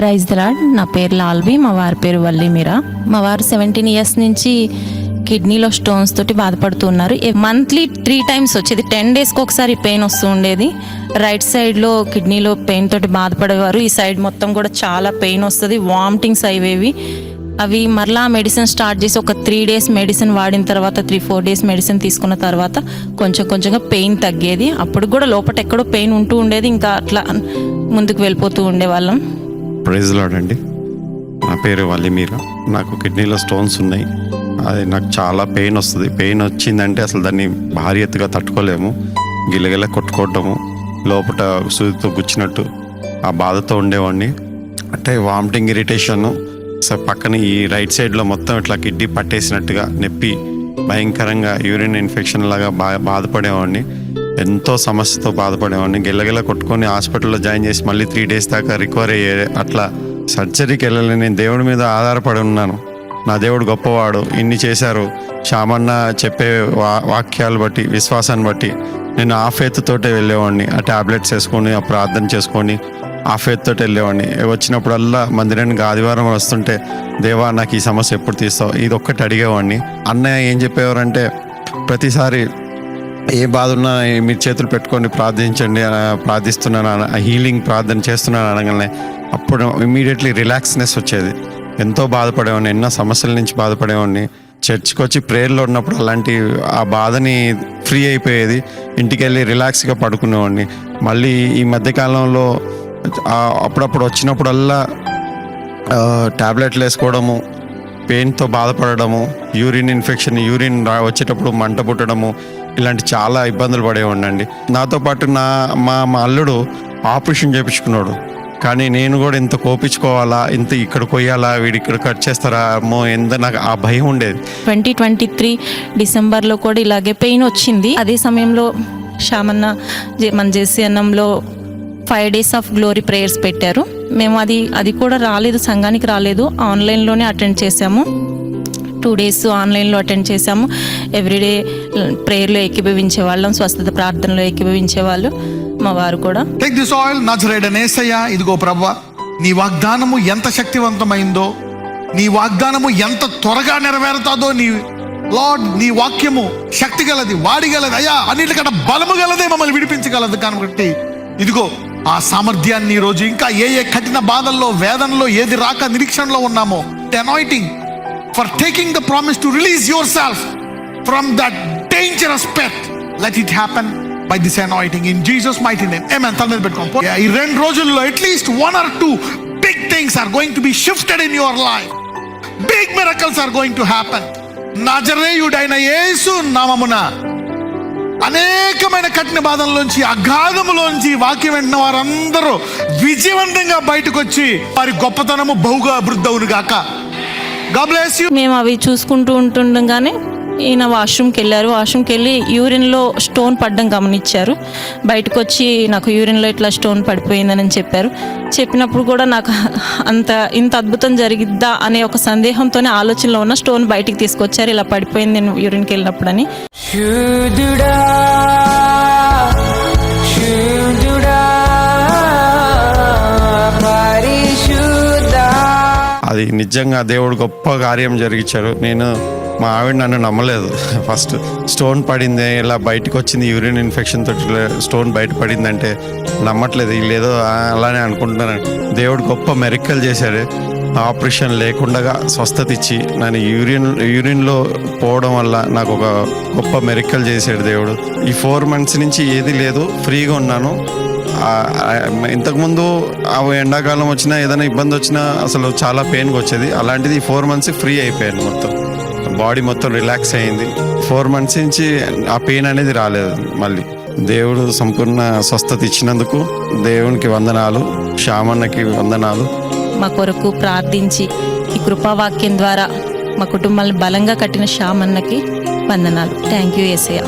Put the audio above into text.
Praise the Lord నా పేరు లాల్వి మా వారి పేరు వల్లిమీరా. మా వారు సెవెంటీన్ ఇయర్స్ నుంచి కిడ్నీలో స్టోన్స్ తోటి బాధపడుతున్నారు మంత్లీ త్రీ టైమ్స్ వచ్చేది. టెన్ డేస్కి ఒకసారి పెయిన్ వస్తూ ఉండేది. రైట్ సైడ్లో కిడ్నీలో పెయిన్ తోటి బాధపడేవారు. ఈ సైడ్ మొత్తం కూడా చాలా పెయిన్ వస్తుంది. వామిటింగ్స్ అయ్యేవి అవి మరలా మెడిసిన్ స్టార్ట్ చేసి ఒక త్రీ డేస్ మెడిసిన్ వాడిన తర్వాత త్రీ ఫోర్ డేస్ మెడిసిన్ తీసుకున్న తర్వాత కొంచెం కొంచెంగా పెయిన్ తగ్గేది. అప్పుడు కూడా లోపల ఎక్కడో పెయిన్ ఉంటూ ఉండేది. ఇంకా అట్లా ముందుకు వెళ్ళిపోతూ ఉండేవాళ్ళం. ప్రైజ్ లాడ్ నా పేరు వల్లిమీర నాకు కిడ్నీలో స్టోన్స్ ఉన్నాయి. అది నాకు చాలా పెయిన్ వస్తుంది. పెయిన్ వచ్చిందంటే అసలు దాన్ని భారీ ఎత్తుగా తట్టుకోలేము. గిలగిల కొట్టుకోవటము లోపల సూదితో గుచ్చినట్టు ఆ బాధతో ఉండేవాడిని. అంటే వామిటింగ్ ఇరిటేషన్ పక్కన ఈ రైట్ సైడ్లో మొత్తం ఇట్లా కిడ్నీ పట్టేసినట్టుగా నొప్పి భయంకరంగా యూరిన్ ఇన్ఫెక్షన్ లాగా బా బాధపడేవాడిని. ఎంతో సమస్యతో బాధపడేవాడిని. గిల్లగిల్ల కొట్టుకొని హాస్పిటల్లో జాయిన్ చేసి మళ్ళీ త్రీ డేస్ దాకా రికవర్ అయ్యే అట్లా సర్జరీకి వెళ్ళలేని నేను దేవుడి మీద ఆధారపడి ఉన్నాను. నా దేవుడు గొప్పవాడు. ఇన్ని చేశారు. షామన్న చెప్పే వా వాక్యాలు బట్టి విశ్వాసాన్ని బట్టి నేను ఆ ఫేత్ తోటే వెళ్ళేవాడిని. ఆ టాబ్లెట్స్ వేసుకొని ఆ ప్రార్థన చేసుకొని ఆ ఫేత్ తోటి వెళ్ళేవాడిని. వచ్చినప్పుడల్లా మందిరానికి ఆదివారం వస్తుంటే దేవా నాకు ఈ సమస్య ఎప్పుడు తీస్తావు? ఇది ఒక్కటి అడిగేవాడిని. అన్నయ్య ఏం చెప్పేవారంటే ప్రతిసారి ఏ బాధ ఉన్నా మీరు చేతులు పెట్టుకొని ప్రార్థించండి ప్రార్థిస్తున్నాను హీలింగ్ ప్రార్థన చేస్తున్నాను అనగానే అప్పుడు ఇమీడియట్లీ రిలాక్స్నెస్ వచ్చేది. ఎంతో బాధపడేవాడిని ఎన్నో సమస్యల నుంచి బాధపడేవాడిని. చర్చ్కి వచ్చి ప్రేయర్లో ఉన్నప్పుడు అలాంటి ఆ బాధని ఫ్రీ అయిపోయేది. ఇంటికి వెళ్ళి రిలాక్స్గా పడుకునేవాడిని. మళ్ళీ ఈ మధ్యకాలంలో అప్పుడప్పుడు వచ్చినప్పుడల్లా ట్యాబ్లెట్లు వేసుకోవడము పెయిన్తో బాధపడము యూరిన్ ఇన్ఫెక్షన్ యూరిన్ వచ్చేటప్పుడు మంట పుట్టడము ఇలాంటి చాలా ఇబ్బందులు పడేవాడినండి. నాతో పాటు నా మా మా అల్లుడు ఆపరేషన్ చేయించుకున్నాడు కానీ నేను కూడా ఇంత కోపించుకోవాలా ఇంత ఇక్కడ కొయ్యాలా వీడి ఇక్కడ కట్ చేస్తారా అమ్మో ఎంత నాకు ఆ భయం ఉండేది. ట్వంటీ ట్వంటీ త్రీ డిసెంబర్లో కూడా ఇలాగే పెయిన్ వచ్చింది. అదే సమయంలో షామన్న మన జేసీ అన్నంలో five days of glory prayers పెట్టారు. మేము అది అది కూడా రాలేదు సంఘానికి రాలేదు. ఆన్లైన్లోనే అటెండ్ చేసాము టూ డేస్ ఆన్లైన్లో అటెండ్ చేసాము ఎవ్రీడే ప్రేయర్లో ఏకీభవించే వాళ్ళం స్వస్థత ప్రార్థనలో ఏకీభవించే వాళ్ళు మా వారు కూడా. టేక్ దిస్ ఆయిల్ నజరేడన్ ఏసయ్య ఇదిగో ప్రభా నీ వాగ్దానము ఎంత శక్తివంతమైందో నీ వాగ్దానము ఎంత త్వరగా నెరవేరుతాదో నీ లార్డ్ నీ వాక్యము శక్తి గలది వాడిగలది అయ్యా అన్నిటికంటే బలము గలదే మమ్మల్ని విడిపించగలదు కాబట్టి. ఇదిగో ఆ సామర్థ్యాన్ని ఈరోజు రోజు ఇంకా ఏ ఏ కఠిన బాధల్లో వేదనలో ఏది రాక నిరీక్షణలో ఉన్నామో anointing for taking the promise to release yourself from that dangerous pet let it happen by this anointing in Jesus mighty name ఏమైనా తల మీద పెట్టుకోం ఈ రెండు రోజుల్లో at least one or two big things are going to be shifted in your life big miracles are going to happen నజరేయుడైన యేసు నామమున అనేకమైన కఠిన బాధల్లోంచి అగాధములోంచి వాక్యం వెంటనే వారందరూ విజయవంతంగా బయటకు వచ్చి వారి గొప్పతనము బహుగా అభివృద్ధి అవును గాక మేము అవి చూసుకుంటూ ఉంటుండగానే ఈయన వాష్రూమ్కి వెళ్ళారు. వాష్రూమ్కి వెళ్ళి యూరిన్లో స్టోన్ పడడం గమనించారు. బయటకు వచ్చి నాకు యూరిన్లో ఇట్లా స్టోన్ పడిపోయిందని చెప్పారు. చెప్పినప్పుడు కూడా నాకు అంత ఇంత అద్భుతం జరిగిద్దా అనే ఒక సందేహంతోనే ఆలోచనలో ఉన్న స్టోన్ బయటికి తీసుకొచ్చారు. ఇలా పడిపోయింది నేను యూరిన్కి వెళ్ళినప్పుడని. అది నిజంగా దేవుడు గొప్ప కార్యం జరిగించారు నేను మా ఆవిడ నన్ను నమ్మలేదు. ఫస్ట్ స్టోన్ పడింది ఇలా బయటకు వచ్చింది యూరిన్ ఇన్ఫెక్షన్ తోటి స్టోన్ బయట పడిందంటే నమ్మట్లేదు. వీళ్ళేదో అలానే అనుకుంటున్నాను దేవుడు గొప్ప మెరికల్ చేశాడు. ఆపరేషన్ లేకుండా స్వస్థత ఇచ్చి నన్ను యూరిన్ యూరిన్లో పోవడం వల్ల నాకు ఒక గొప్ప మెరికల్ చేశాడు దేవుడు. ఈ ఫోర్ మంత్స్ నుంచి ఏది లేదు ఫ్రీగా ఉన్నాను. ఇంతకుముందు ఆ ఎండాకాలం వచ్చినా ఏదైనా ఇబ్బంది వచ్చినా అసలు చాలా పెయిన్గా వచ్చేది. అలాంటిది ఫోర్ మంత్స్ ఫ్రీ అయిపోయాను మొత్తం. బాడీ మొత్తం రిలాక్స్ అయింది. ఫోర్ మంత్స్ నుంచి ఆ పెయిన్ అనేది రాలేదు మళ్ళీ. దేవుడు సంపూర్ణ స్వస్థత ఇచ్చినందుకు దేవునికి వందనాలు శ్యామన్నకి వందనాలు. మా కొరకు ప్రార్థించి ఈ కృపావాక్యం ద్వారా మా కుటుంబాన్ని బలంగా కట్టిన శ్యామన్నకి వందనాలు. Thank you SI